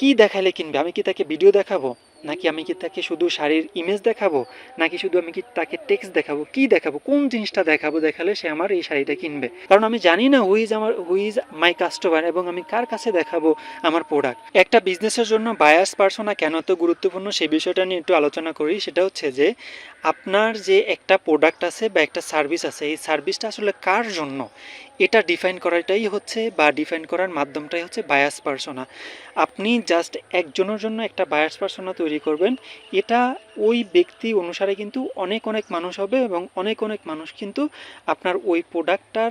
কি দেখালে কিনবে? আমি কি তাকে ভিডিও দেখাবো? নাকি আমি কি তাকে শুধু শাড়ির ইমেজ দেখাবো? নাকি শুধু আমি কি তাকে টেক্সট দেখাবো? কি দেখাবো? কোন জিনিসটা দেখাবো? দেখালে সে আমার এই শাড়িটা কিনবে। কারণ আমি জানি না হুইজ আমার হুইজ মাই কাস্টমার এবং আমি কার কাছে দেখাবো আমার প্রোডাক্ট একটা বিজনেসের জন্য বায়াস পার্সোনা কেন এত গুরুত্বপূর্ণ সেই বিষয়টা নিয়ে একটু আলোচনা করি। সেটা হচ্ছে যে আপনার যে একটা প্রোডাক্ট আছে বা একটা সার্ভিস আছে, এই সার্ভিসটা আসলে কার জন্য? এটা ডিফাইন করাটাই হচ্ছে বা ডিফাইন করার মাধ্যমটাই হচ্ছে বায়াস পার্সোনা আপনি জাস্ট একজনের জন্য একটা বায়াস পার্সোনা তৈরি করবেন, এটা ওই ব্যক্তি অনুসারে কিন্তু অনেক অনেক মানুষ হবে এবং অনেক অনেক মানুষ কিন্তু আপনার ওই প্রোডাক্টটার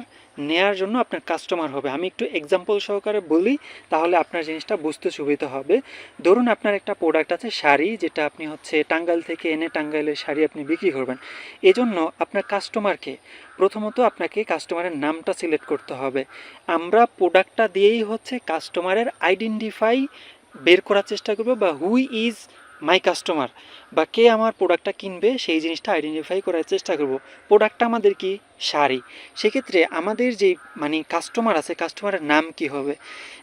নেয়ার জন্য আপনার কাস্টমার হবে। আমি একটু এক্সাম্পল সহকারে বলি, তাহলে আপনার জিনিসটা বুঝতে সুবিধা হবে। ধরুন আপনার একটা প্রোডাক্ট আছে শাড়ি, যেটা আপনি হচ্ছে টাঙ্গাইল থেকে এনে টাঙ্গাইলের শাড়ি বিক্রি করবেন। এজন্য আপনার কাস্টমারকে প্রথমত আপনাকে কাস্টমারের নামটা সিলেক্ট করতে হবে। আমরা প্রোডাক্টটা দিয়েই হচ্ছে কাস্টমারের আইডেন্টিফাই বের করার চেষ্টা করব বা হুই ইজ মাই কাস্টমার বা কে আমার প্রোডাক্টটা কিনবে, সেই জিনিসটা আইডেন্টিফাই করার চেষ্টা করব। প্রোডাক্টটা আমাদের কি? শাড়ি। সেক্ষেত্রে আমাদের যে মানে কাস্টমার আছে কাস্টমারের নাম কি হবে?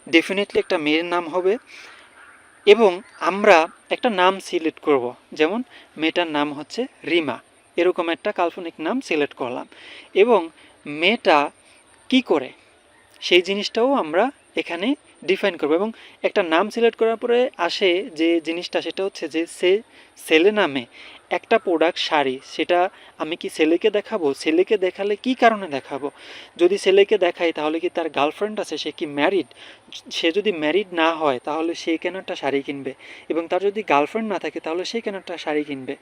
ডেফিনেটলি একটা মেয়ের নাম হবে। এবং আমরা একটা নাম সিলেক্ট করব। যেমন, মেয়েটার নাম হচ্ছে রিমা। এরকম একটা কাল্পনিক নাম সিলেক্ট করলাম। এবং মেয়েটা কি করে? সেই জিনিসটাও আমরা এখানে ডিফাইন করব এবং একটা নাম সিলেক্ট করার পরে আসে যে জিনিসটা, সেটা হচ্ছে যে সে ছেলে নামে একটা প্রোডাক্ট শাড়ি, সেটা আমি কি ছেলেকে দেখাবো? ছেলেকে দেখালে কি কারণে দেখাবো? যদি ছেলেকে দেখাই, তাহলে কি তার গার্লফ্রেন্ড আছে? সে কি ম্যারিড সে যদি ম্যারিড না হয়, তাহলে সে কেন একটা শাড়ি কিনবে? এবং তার যদি গার্লফ্রেন্ড না থাকে, তাহলে সে কেন একটা শাড়ি কিনবে?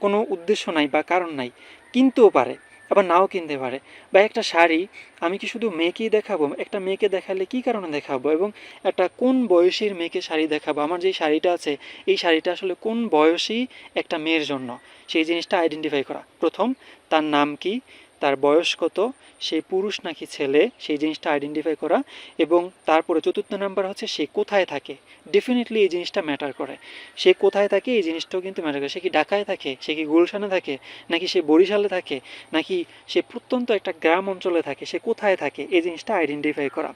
কোনো উদ্দেশ্য নাই বা কারণ নাই, কিনতেও পারে। আবার নাও কিনতে পারে। বা একটা শাড়ি আমি কি শুধু মেয়েকেই দেখাবো? একটা মেয়েকে দেখালে কি কারণে দেখাবো? এবং একটা কোন বয়সীর মেয়েকে শাড়ি দেখাবো? আমার যে শাড়িটা আছে, এই শাড়িটা আসলে কোন বয়সী একটা মেয়ের জন্য? সেই জিনিসটা আইডেন্টিফাই করা। প্রথম, তার নাম কি? তার বয়স কত সে পুরুষ নাকি ছেলে, সেই জিনিসটা আইডেন্টিফাই করা এবং তারপরে চতুর্থ নাম্বার হচ্ছে সে কোথায় থাকে। ডেফিনেটলি এই জিনিসটা ম্যাটার করে। সে কোথায় থাকে, এই জিনিসটাও কিন্তু ম্যাটার করে। সে কি ঢাকায় থাকে, সে কি গুলশানে থাকে, নাকি সে বরিশালে থাকে, নাকি সে প্রত্যন্ত একটা গ্রাম অঞ্চলে থাকে, সে কোথায় থাকে, এই জিনিসটা আইডেন্টিফাই করা।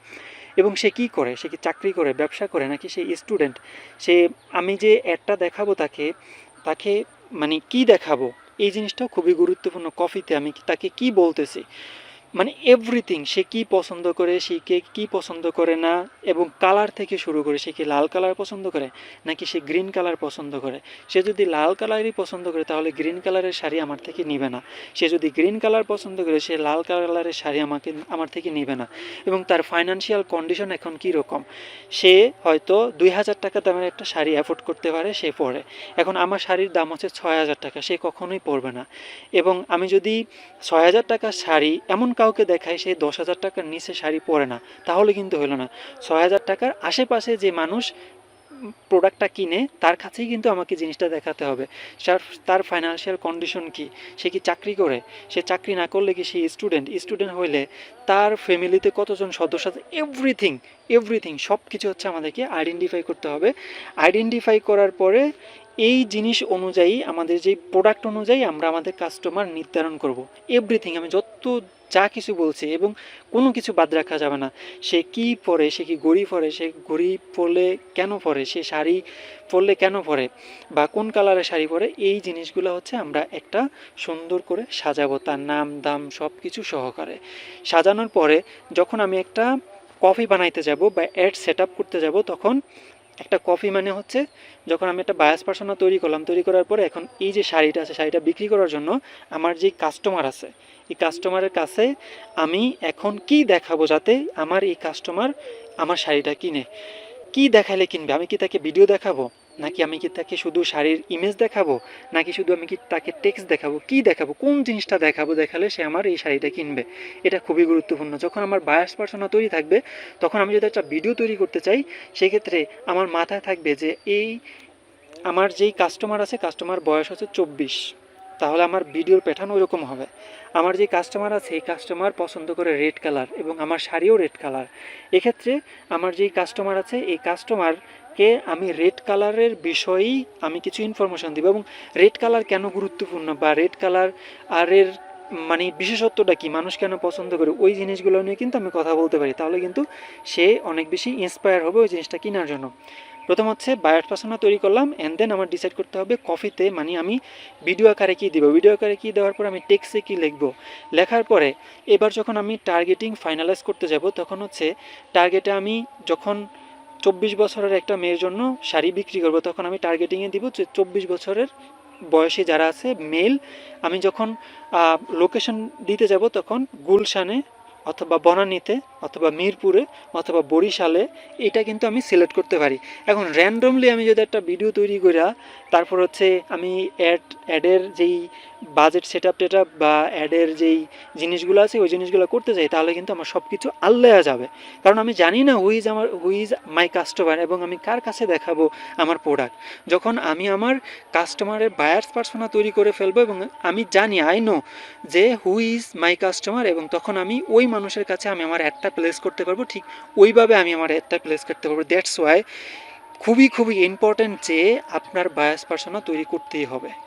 এবং সে কি করে? সে কি চাকরি করে, ব্যবসা করে, নাকি সে স্টুডেন্ট সে আমি যে অ্যাডটা দেখাবো তাকে তাকে মানে কি দেখাবো? এই জিনিসটাও খুবই গুরুত্বপূর্ণ। কফিতে আমি তাকে কি বলতেছি? মানে এভরিথিং সে কি পছন্দ করে, সে কে কী পছন্দ করে না, এবং কালার থেকে শুরু করে সে কি লাল কালার পছন্দ করে, নাকি সে গ্রিন কালার পছন্দ করে? সে যদি লাল কালারই পছন্দ করে, তাহলে গ্রিন কালারের শাড়ি আমার থেকে নিবে না। সে যদি গ্রিন কালার পছন্দ করে, সে লাল কালারের শাড়ি আমাকে, আমার থেকে নিবে না। এবং তার ফাইন্যান্সিয়াল কন্ডিশন এখন কী রকম সে হয়তো দুই হাজার টাকা দামের একটা শাড়ি অ্যাফোর্ড করতে পারে, সে পরে। এখন আমার শাড়ির দাম হচ্ছে ছয় হাজার টাকা, সে কখনোই পরবে না। এবং আমি যদি ছয় হাজার টাকার শাড়ি, এমন কাউকে দেখাই সে দশ হাজার টাকার নিচে শাড়ি পরে না, তাহলে কিন্তু হলো না। ছয় হাজার টাকার আশেপাশে যে মানুষ প্রোডাক্টটা কিনে, তার কাছেই কিন্তু আমাকে জিনিসটা দেখাতে হবে। তার ফাইন্যান্সিয়াল কন্ডিশন কি? সে কি চাকরি করে? সে চাকরি না করলে কি সে স্টুডেন্ট স্টুডেন্ট হইলে তার ফ্যামিলিতে কতজন সদস্য আছে? এভরিথিং এভরিথিং সব কিছু হচ্ছে আমাদেরকে আইডেন্টিফাই করতে হবে। আইডেন্টিফাই করার পরে এই জিনিস অনুযায়ী, আমাদের যে প্রোডাক্ট অনুযায়ী আমরা আমাদের কাস্টমার নির্ধারণ করব। এভরিথিং আমি যত যা কিছু বলছি এবং কোনো কিছু বাদ রাখা যাবে না। সে কি পরে, সে কি ঘড়ি পরে, সে ঘড়ি পরলে কেন পরে, সে শাড়ি পরলে কেন পরে, বা কোন কালারের শাড়ি পরে, এই জিনিসগুলো হচ্ছে আমরা একটা সুন্দর করে সাজাবো তার নাম, দাম সব কিছু সহকারে। সাজানোর পরে যখন আমি একটা কফি বানাইতে যাব বা অ্যাড সেট করতে যাব, তখন একটা কফি মানে হচ্ছে যখন আমি একটা বায়াস পার্সোনা তৈরি করলাম, তৈরি করার পরে এখন এই যে শাড়িটা আছে, শাড়িটা বিক্রি করার জন্য আমার যে কাস্টমার আছে, এই কাস্টমারের কাছে আমি এখন কি দেখাবো যাতে আমার এই কাস্টমার আমার শাড়িটা কিনে? কি দেখালে কিনবে? আমি কি তাকে ভিডিও দেখাবো? নাকি আমি কি তাকে শুধু শাড়ির ইমেজ দেখাবো? নাকি শুধু আমি কি তাকে টেক্সট দেখাবো? কি দেখাবো? কোন জিনিসটা দেখাবো? দেখালে সে আমার এই শাড়িটা কিনবে। এটা খুবই গুরুত্বপূর্ণ। যখন আমার বায়াস পার্সোনা তৈরি থাকবে, তখন আমি যদি একটা ভিডিও তৈরি করতে চাই, সেক্ষেত্রে আমার মাথায় থাকবে যে এই আমার যেই কাস্টমার আছে কাস্টমার বয়স হচ্ছে চব্বিশ। তাহলে আমার ভিডিওর প্যাটার্ন ওইরকম হবে। আমার যে কাস্টমার আছে, এই কাস্টমার পছন্দ করে রেড কালার এবং আমার শাড়িও রেড কালার এক্ষেত্রে আমার যেই কাস্টমার আছে, এই কাস্টমারকে আমি রেড কালারের বিষয়েই আমি কিছু ইনফরমেশন দিব এবং রেড কালার কেন গুরুত্বপূর্ণ বা রেড কালার আর এর মানে বিশেষত্বটা কি, মানুষ কেন পছন্দ করে, ওই জিনিসগুলো নিয়ে কিন্তু আমি কথা বলতে পারি। তাহলে কিন্তু সে অনেক বেশি ইন্সপায়ার হবে ওই জিনিসটা কেনার জন্য। প্রথম হচ্ছে বায়ার পার্সোনা তৈরি করলাম অ্যান্ড দেন আমার ডিসাইড করতে হবে কফিতে মানে আমি ভিডিও আকারে কী দেবো। ভিডিও আকারে কী দেওয়ার পর আমি টেক্সে কী লিখব? লেখার পরে এবার যখন আমি টার্গেটিং ফাইনালাইজ করতে যাব, তখন হচ্ছে টার্গেটে আমি যখন চব্বিশ বছরের একটা মেয়ের জন্য শাড়ি বিক্রি করব, তখন আমি টার্গেটিংয়ে দিব যে চব্বিশ বছরের বয়সে যারা আছে মেল আমি যখন লোকেশন দিতে যাব তখন গুলশানে অথবা বনানীতে অথবা মিরপুরে অথবা বরিশালে, এটা কিন্তু আমি সিলেক্ট করতে পারি। এখন র্যান্ডমলি আমি যদি একটা ভিডিও তৈরি করা তারপর হচ্ছে আমি অ্যাড অ্যাডের যেই বাজেট সেট আপ টেট বা অ্যাডের যেই জিনিসগুলো আছে, ওই জিনিসগুলো করতে চাই তাহলে কিন্তু আমার সব কিছু আল্লায়া যাবে। কারণ আমি জানি না হুইজ আমার হুইজ মাই কাস্টমার এবং আমি কার কাছে দেখাবো আমার প্রোডাক্ট যখন আমি আমার কাস্টমারের বায়ার্স পার্সোনা তৈরি করে ফেলব এবং আমি জানি আই নো যে হু ইজ মাই কাস্টমার এবং তখন আমি ওই মানুষের কাছে আমি আমার অ্যাডটা প্লেস করতে পারব, ঠিক ওইভাবে আমি আমার অ্যাডটা প্লেস করতে পারব। দ্যাটস ওয়াই খুবই খুবই ইম্পর্ট্যান্ট যে আপনার বায়াস পার্সোনা তৈরি করতেই হবে।